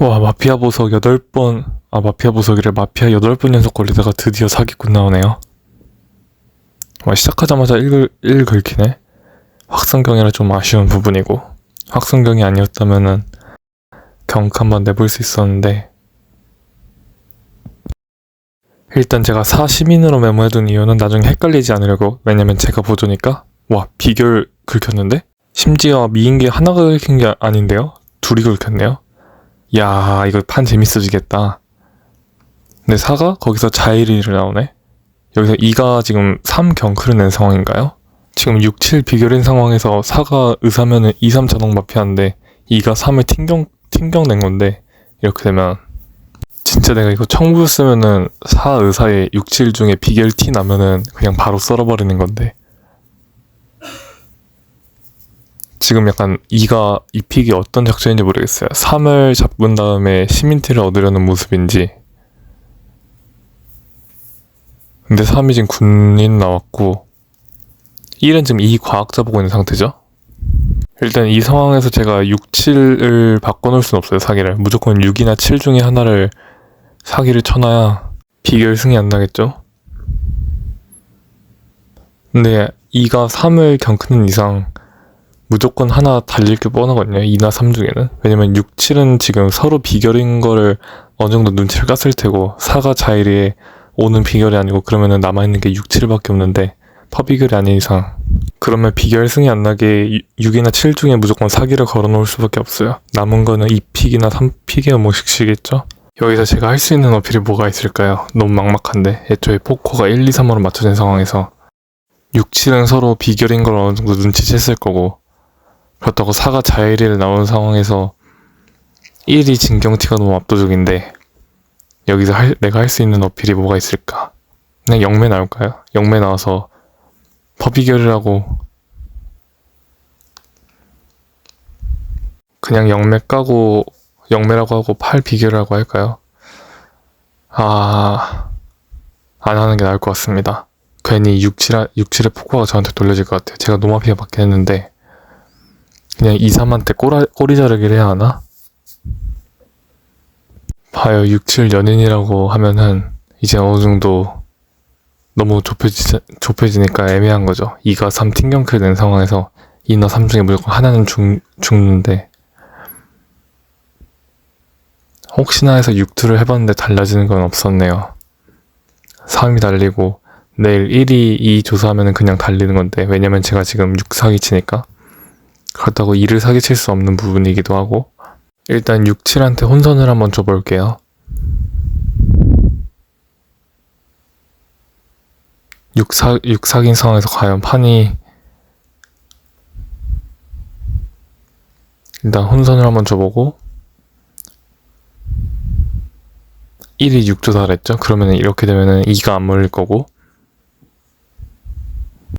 와 마피아 보석 8번 아 마피아 보석이래. 마피아 8번 연속 걸리다가 드디어 사기꾼 나오네요. 와 시작하자마자 1, 1 긁히네. 확성경이라 좀 아쉬운 부분이고. 확성경이 아니었다면은 경크 한번 내볼 수 있었는데. 일단 제가 4 시민으로 메모해둔 이유는 나중에 헷갈리지 않으려고. 왜냐면 제가 보조니까. 와 비결 긁혔는데? 심지어 미인계 하나가 긁힌 게 아닌데요? 둘이 긁혔네요 야 이거 판 재밌어지겠다. 근데 4가 거기서 자일이를 나오네? 여기서 2가 지금 3 경크를 낸 상황인가요? 지금 6, 7 비결인 상황에서 4가 의사면은 2, 3 자동 마피아인데 2가 3을 튕경, 튕경 낸 건데 이렇게 되면 진짜 내가 이거 청부 쓰면은 4 의사에 6, 7 중에 비결 T 나면은 그냥 바로 썰어버리는 건데 지금 약간 2가 이 픽이 어떤 작전인지 모르겠어요. 3을 잡은 다음에 시민티를 얻으려는 모습인지. 근데 3이 지금 군인 나왔고 1은 지금 2 과학자 보고 있는 상태죠? 일단 이 상황에서 제가 6, 7을 바꿔놓을 순 없어요 사기를. 무조건 6이나 7 중에 하나를 사기를 쳐놔야 비결 승이 안 나겠죠? 근데 2가 3을 경크는 이상 무조건 하나 달릴 게 뻔하거든요 2나 3 중에는. 왜냐면 6, 7은 지금 서로 비결인 거를 어느 정도 눈치를 깠을 테고 4가 자일이에 오는 비결이 아니고 그러면은 남아있는 게 6, 7밖에 없는데 퍼비결이 아닌 이상. 그러면 비결 승이 안 나게 6이나 7 중에 무조건 사기를 걸어놓을 수밖에 없어요. 남은 거는 2픽이나 3픽의 뭐식시겠죠? 여기서 제가 할 수 있는 어필이 뭐가 있을까요? 너무 막막한데. 애초에 포커가 1, 2, 3으로 맞춰진 상황에서. 6, 7은 서로 비결인 걸 어느 정도 눈치챘을 거고 그렇다고 4가 자일이를 나온 상황에서 1이 진경티가 너무 압도적인데 여기서 할- 내가 할 수 있는 어필이 뭐가 있을까? 그냥 영매 나올까요? 영매 나와서 퍼비결이라고 그냥 영매 까고 영매라고 하고 팔 비결이라고 할까요? 아... 안 하는 게 나을 것 같습니다. 괜히 6, 7, 6, 7의 포커가 저한테 돌려질 것 같아요. 제가 노마피아 받긴 했는데 그냥 2, 3한테 꼬라, 꼬리 자르기를 해야 하나? 봐요. 6, 7 연인이라고 하면은 이제 어느 정도 너무 좁혀지, 좁혀지니까 애매한 거죠. 2가 3 팅경크를 낸 상황에서 2나 3 중에 무조건 하나는 죽, 죽는데. 혹시나 해서 6투를 해봤는데 달라지는 건 없었네요. 3이 달리고 내일 1이 2 조사하면은 그냥 달리는 건데. 왜냐면 제가 지금 6 사기 치니까 그렇다고 2를 사기칠 수 없는 부분이기도 하고 일단 6, 7한테 혼선을 한번 줘볼게요. 6, 4, 6 사귄 상황에서 과연 판이 일단 혼선을 한번 줘보고 1이 6조사를 했죠? 그러면 이렇게 되면은 2가 안 몰릴 거고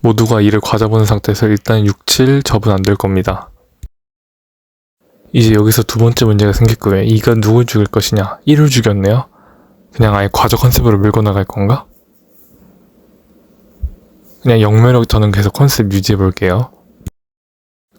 모두가 2를 과잡은 상태에서 일단 6, 7 접은 안 될 겁니다. 이제 여기서 두 번째 문제가 생길 거예요. 이가 누굴 죽일 것이냐? 1을 죽였네요. 그냥 아예 과저 컨셉으로 밀고 나갈 건가? 그냥 영매로 저는 계속 컨셉 유지해 볼게요.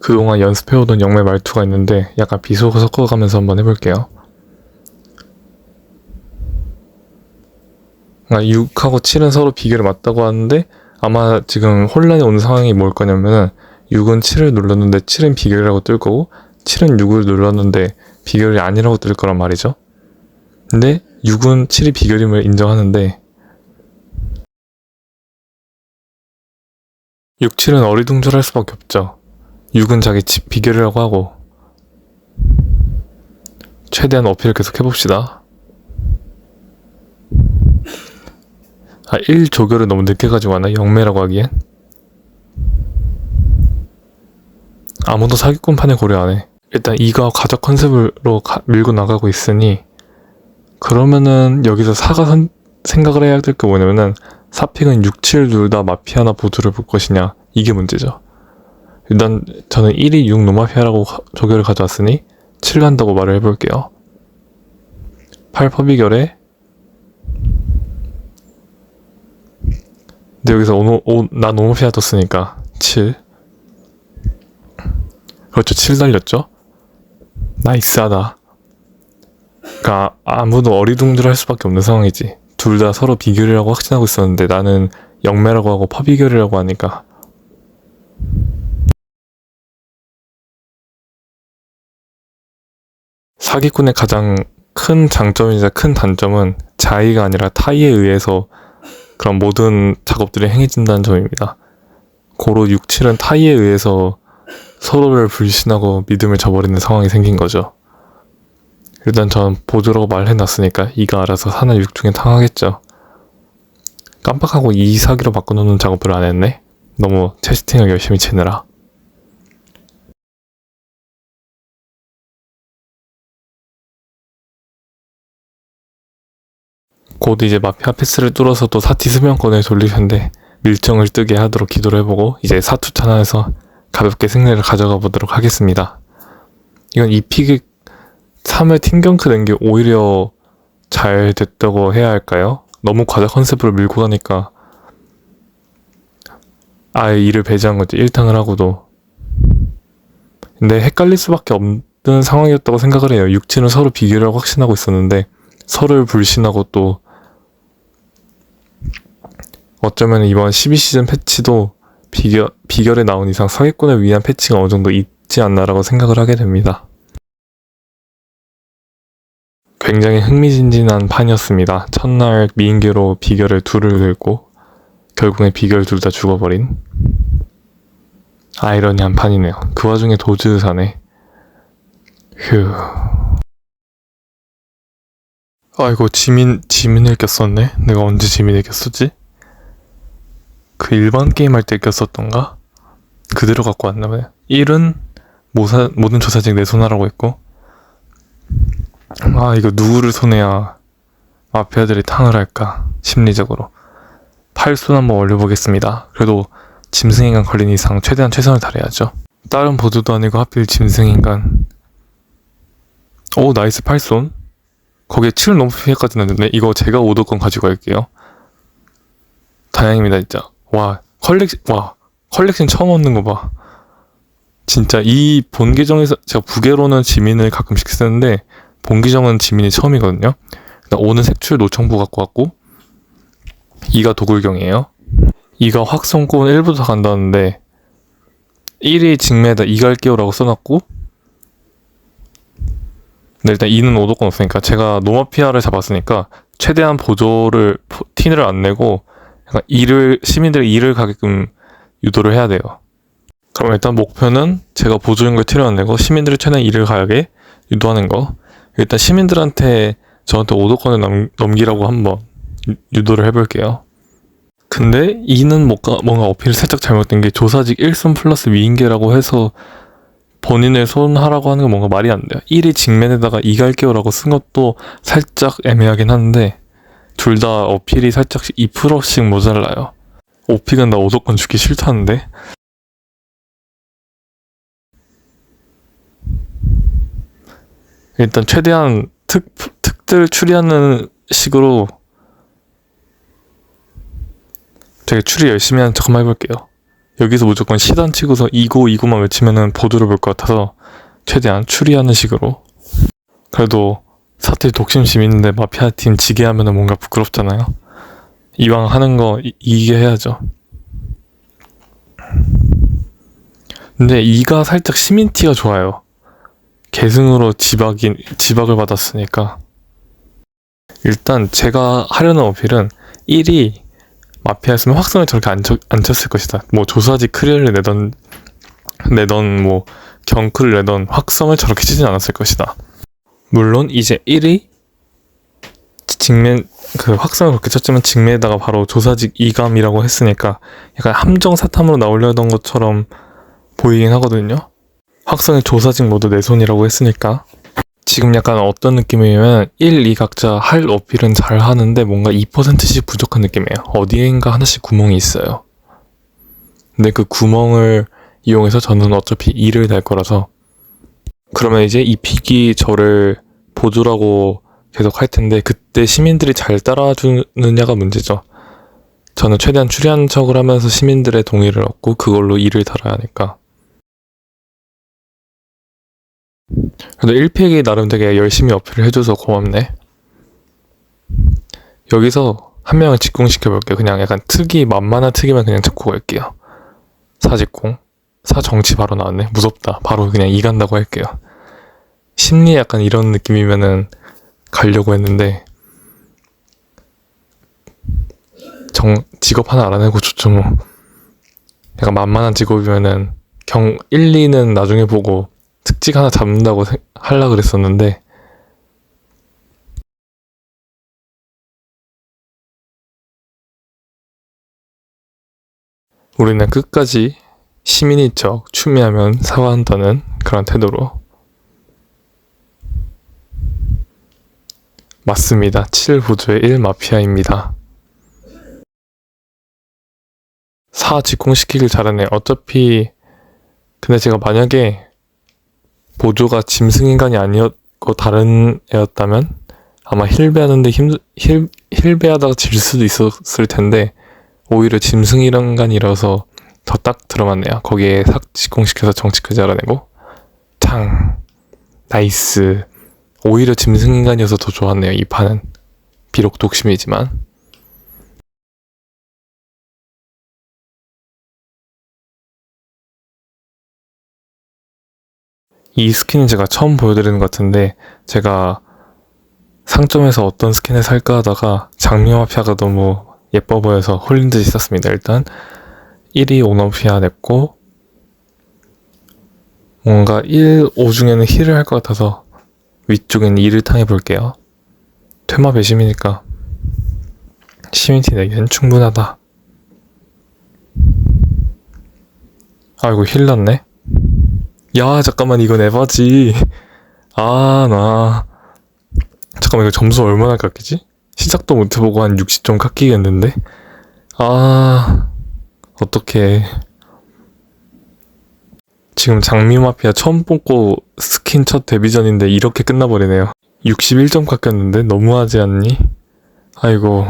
그동안 연습해오던 영매 말투가 있는데 약간 비속 섞어가면서 한번 해볼게요. 그러니까 6하고 7은 서로 비교를 맞다고 하는데 아마 지금 혼란이 오는 상황이 뭘 거냐면은 6은 7을 눌렀는데 7은 비결이라고 뜰 거고 7은 6을 눌렀는데 비결이 아니라고 뜰 거란 말이죠. 근데 6은 7이 비결임을 인정하는데 6, 7은 어리둥절할 수밖에 없죠. 6은 자기 집 비결이라고 하고 최대한 어필을 계속 해봅시다. 아, 1 조결을 너무 늦게 가지고 왔나? 영매라고 하기엔? 아무도 사기꾼 판을 고려 안 해. 일단 이가 가족 컨셉으로 가- 밀고 나가고 있으니 그러면은 여기서 사가 선- 생각을 해야 될 게 뭐냐면은 사픽은 6, 7 둘 다 마피아나 보드를 볼 것이냐 이게 문제죠. 일단 저는 1이 6 노마피아라고 가- 조결을 가져왔으니 7 간다고 말을 해볼게요. 8 퍼비결에 근데 여기서 오노, 오, 나 노마피아 떴으니까 7 그렇죠. 7 달렸죠? 나이스하다 그러니까 아무도 어리둥절할 수밖에 없는 상황이지. 둘 다 서로 비결이라고 확신하고 있었는데 나는 영매라고 하고 퍼비결이라고 하니까. 사기꾼의 가장 큰 장점이자 큰 단점은 자의가 아니라 타의에 의해서 그런 모든 작업들이 행해진다는 점입니다. 고로 6, 7은 타의에 의해서 서로를 불신하고 믿음을 저버리는 상황이 생긴 거죠. 일단 전 보조라고 말해놨으니까 이가 알아서 사나 6 중에 탕하겠죠. 깜빡하고 이 사기로 바꿔놓는 작업을 안 했네? 너무 테스팅을 열심히 치느라. 곧 이제 마피아 패스를 뚫어서 또 사티 수명권을 돌릴 텐데 밀정을 뜨게 하도록 기도를 해보고 이제 사투 찬환해서 가볍게 승리를 가져가 보도록 하겠습니다. 이건 이 픽이 3을 팀경크 낸 게 오히려 잘 됐다고 해야 할까요? 너무 과자 컨셉으로 밀고 가니까 아예 이를 배제한 거지 1등을 하고도 근데 헷갈릴 수밖에 없는 상황이었다고 생각을 해요 6, 7은 서로 비교를 확신하고 있었는데 서로를 불신하고 또 어쩌면 이번 12시즌 패치도 비결, 비결에 나온 이상 사기꾼을 위한 패치가 어느 정도 있지 않나라고 생각을 하게 됩니다. 굉장히 흥미진진한 판이었습니다. 첫날 미인계로 비결을 둘을 들고 결국에 비결 둘 다 죽어버린 아이러니한 판이네요. 그 와중에 도즈사네. 휴. 아이고 지민 지민을 꼈었네. 내가 언제 지민을 꼈었지? 그 일반 게임 할 때 꼈었던가? 그대로 갖고 왔나 봐요. 1은 모사, 모든 조사직 내 손하라고 했고 아 이거 누구를 손해야 마피아 들이 탕을 할까 심리적으로 8손 한번 올려보겠습니다. 그래도 짐승인간 걸린 이상 최대한 최선을 다해야죠. 다른 보드도 아니고 하필 짐승인간 오 나이스 8손 거기에 7 넘피까지 났는데 이거 제가 오더건 가지고 갈게요. 다행입니다 진짜. 와 컬렉션 와 컬렉션 처음 얻는 거 봐. 진짜 이 본 계정에서 제가 부계로는 지민을 가끔씩 쓰는데 본 계정은 지민이 처음이거든요. 일단 오는 색출 노청부 갖고 왔고 이가 도굴경이에요. 이가 확성권 1부터 간다는데 1이 직매다 이갈게요라고 써놨고 근데 일단 2는 오도권 없으니까 제가 노마피아를 잡았으니까 최대한 보조를 포- 티를 안 내고 약간 일을 시민들의 일을 가게끔 유도를 해야 돼요. 그럼 일단 목표는 제가 보조인 걸 티를 안 내고 시민들이 최대한 일을 가게 유도하는 거. 일단 시민들한테 저한테 오도권을 넘, 넘기라고 한번 유- 유도를 해볼게요. 근데 이는 뭔가, 뭔가 어필이 살짝 잘못된 게 조사직 1순 플러스 미인계라고 해서 본인을 손하라고 하는 건 뭔가 말이 안 돼요. 1이 직면에다가 2 갈게요라고 쓴 것도 살짝 애매하긴 한데 둘 다 어필이 살짝 2%씩 모자라요. 오픽은 나 오도권 주기 싫다는데 일단 최대한 특, 특들 추리하는 식으로 되게 추리 열심히 하는 척 한번 해볼게요. 여기서 무조건 시단 치고서 이고 이고만 외치면은 보드를 볼 것 같아서 최대한 추리하는 식으로 그래도 사태 독심심 있는데 마피아 팀 지게 하면은 뭔가 부끄럽잖아요. 이왕 하는 거 이, 이게 해야죠. 근데 이가 살짝 시민티가 좋아요. 계승으로 지박인 지박을 받았으니까 일단 제가 하려는 어필은 1이 마피아였으면 확성을 저렇게 안, 쳐, 안 쳤을 것이다. 뭐 조사지 크리어를 내던 내던 뭐 경크를 내던 확성을 저렇게 치진 않았을 것이다. 물론 이제 1이 직면 그 확성을 그렇게 쳤지만 직면에다가 바로 조사직 이감이라고 했으니까 약간 함정 사탐으로 나오려던 것처럼 보이긴 하거든요. 확성의 조사직 모두 내 손이라고 했으니까 지금 약간 어떤 느낌이냐면 1, 2 각자 할 어필은 잘 하는데 뭔가 2%씩 부족한 느낌이에요. 어디엔가 하나씩 구멍이 있어요. 근데 그 구멍을 이용해서 저는 어차피 2를 낼 거라서 그러면 이제 이 픽이 저를 보조라고 계속 할 텐데 그때 시민들이 잘 따라주느냐가 문제죠. 저는 최대한 추리한 척을 하면서 시민들의 동의를 얻고 그걸로 일을 달아야 하니까 그래도 1픽이 나름 되게 열심히 어필을 해줘서 고맙네. 여기서 한 명을 직공시켜볼게요. 그냥 약간 특이, 만만한 특이만 그냥 잡고 갈게요. 사직공. 사 정치 바로 나왔네. 무섭다. 바로 그냥 이 간다고 할게요. 심리 약간 이런 느낌이면은 가려고 했는데, 정, 직업 하나 알아내고 좋죠, 뭐. 약간 만만한 직업이면은 경 1, 2는 나중에 보고 특직 하나 잡는다고 생- 하려 그랬었는데 우리는 끝까지 시민인 척 추미하면 사과한다는 그런 태도로 맞습니다. 7보조의 1마피아입니다. 4 직공시키길 잘하네. 어차피 근데 제가 만약에 보조가 짐승인간이 아니었고 다른 애였다면 아마 힐배하는데 힘, 힐, 힐배하다가 질 수도 있었을 텐데 오히려 짐승인간이라서 더 딱 들어맞네요. 거기에 삭 직공시켜서 정치까지 알아내고 창 나이스 오히려 짐승인간이어서 더 좋았네요. 이 판은 비록 독심이지만 이 스킨은 제가 처음 보여드리는 것 같은데 제가 상점에서 어떤 스킨을 살까 하다가 장미마피아가 너무 예뻐 보여서 홀린 듯이 샀습니다. 일단 1위 오너피아 냈고 뭔가 1, 5 중에는 힐을 할 것 같아서 위쪽에는 2를 탕해 볼게요. 퇴마 배심이니까 시민티 내기엔 충분하다. 아이고 힐 났네. 야, 잠깐만, 이건 에바지. 아, 나. 잠깐만, 이거 점수 얼마나 깎이지? 시작도 못 해보고 한 60점 깎이겠는데? 아, 어떡해. 지금 장미 마피아 처음 뽑고 스킨 첫 데뷔전인데 이렇게 끝나버리네요. 61점 깎였는데? 너무하지 않니? 아이고.